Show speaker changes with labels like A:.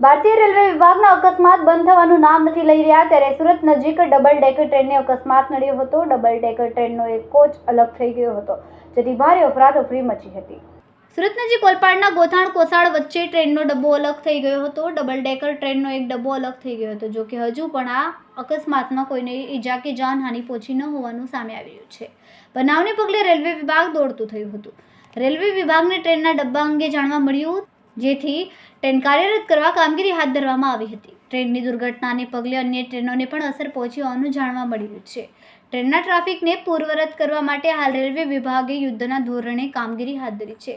A: ભારતીય રેલવે વિભાગના અકસ્માત બંધ થવાનું નામ નથી લઈ રહ્યા, ત્યારે સુરત નજીક ડબલ ડેકર ટ્રેનને અકસ્માત નડ્યો હતો. ડબલ ડેકર ટ્રેનનો એક કોચ અલગ થઈ ગયો હતો, જેથી ભારે અફરાતફરી મચી હતી. સુરત નજીક ઓલપાડના ગોથાણ કોસાળ વચ્ચે ટ્રેનનો ડબ્બો અલગ થઈ ગયો હતો ડબલ ડેકર ટ્રેનનો એક ડબ્બો અલગ થઈ ગયો હતો જો કે હજુ પણ આ અકસ્માતમાં કોઈને ઈજા કે જાનહાનિ પહોંચી ન હોવાનું સામે આવી રહ્યું છે. બનાવને પગલે રેલવે વિભાગ દોડતું થયું હતું. રેલવે વિભાગને ટ્રેનના ડબ્બા અંગે જાણવા મળ્યું, જેથી ટ્રેન કાર્યરત કરવા કામગીરી હાથ ધરવામાં આવી હતી. ટ્રેનની દુર્ઘટનાને પગલે અન્ય ટ્રેનોને પણ અસર પહોંચી હોવાનું જાણવા મળ્યું છે. ટ્રેનના ટ્રાફિકને પૂર્વરત કરવા માટે હાલ રેલવે વિભાગે યુદ્ધના ધોરણે કામગીરી હાથ ધરી છે.